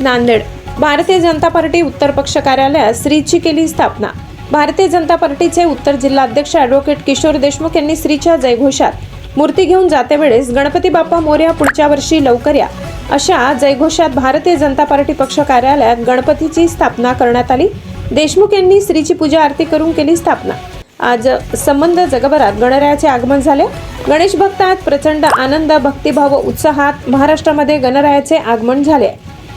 Nanded. Bharatiya Janata party उत्तर पक्ष कार्यालयात श्रीची केली स्थापना. भारतीय जनता पार्टीचे उत्तर जिल्हा अध्यक्ष ॲडव्होकेट किशोर देशमुख यांनी श्रीच्या जयघोषात. मूर्ती घेऊन जाते वेळेस गणपती बाप्पा मोर्या पुढच्या वर्षी लवकर या. अशा जयघोषात भारतीय जनता पार्टी पक्ष कार्यालयात गणपतीची स्थापना करण्यात आली. देशमुख यांनी श्रीची पूजा आरती करून केली स्थापना. आज संबंध जगभरात गणरायाचे आगमन झाले. गणेश भक्तात प्रचंड आनंद भक्तिभाव व उत्साहात महाराष्ट्रामध्ये गणरायाचे आगमन झाले.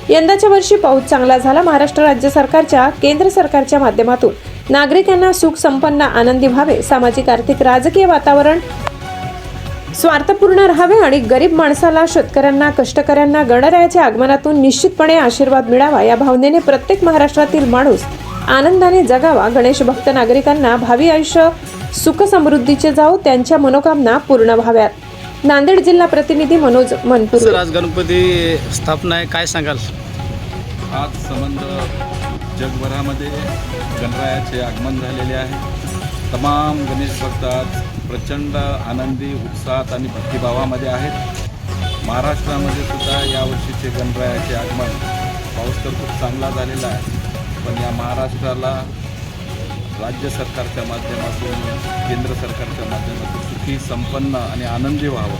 यंदाच्या वर्षी पाऊस चांगला झाला. महाराष्ट्र राज्य सरकारच्या केंद्र सरकारच्या माध्यमातून नागरिकांना सुख संपन्न आनंदी व्हावे सामाजिक आर्थिक राजकीय वातावरण स्वार्थपूर्ण राहावे आणि गरीब माणसाला शेतकऱ्यांना कष्टकऱ्यांना गणरायाच्या आगमनातून निश्चितपणे आशीर्वाद मिळावा या भावनेने प्रत्येक महाराष्ट्रातील माणूस आनंदाने जगावा. गणेश भक्त नागरिकांना भावी आयुष्य सुख समृद्धीचे त्यांच्या मनोकामना पूर्ण व्हाव्यात. नांदेड जिल्हा प्रतिनिधी मनोज सर मनपूर आज गणपती स्थापना आहे. काय सांगाल? आज संबंध जगभरामध्ये गणरायाचे आगमन झालेले आहे. तमाम गणेश भक्त आज प्रचंड आनंदी उत्साहात आणि भक्तिभावामध्ये आहेत. महाराष्ट्रामध्ये सुद्धा यावर्षीचे गणरायाचे आगमन पाऊस तर खूप चांगला झालेला आहे. पण या महाराष्ट्राला राज्य सरकारच्या माध्यमातून केंद्र सरकारच्या माध्यमातून सुखी संपन्न आणि आनंदी व्हावं.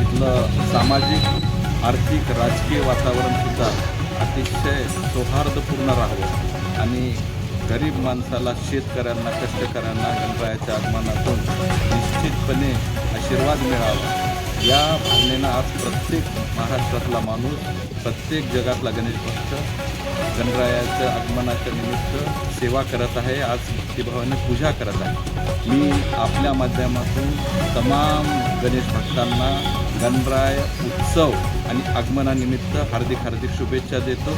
इथलं सामाजिक आर्थिक राजकीय वातावरणसुद्धा अतिशय सौहार्दपूर्ण राहावं. आणि गरीब माणसाला शेतकऱ्यांना कष्टकऱ्यांना गणरायाच्या आगमनातून निश्चितपणे आशीर्वाद मिळावा. या भावनेनं आज प्रत्येक महाराष्ट्रातला माणूस प्रत्येक जगातला गणेश भक्त गणरायाच्या आगमनाच्या निमित्त सेवा करत आहे. आज भक्तिभावाने पूजा करत आहे. मी आपल्या माध्यमातून तमाम गणेश भक्तांना गणराय उत्सव आणि आगमनानिमित्त हार्दिक हार्दिक शुभेच्छा देतो.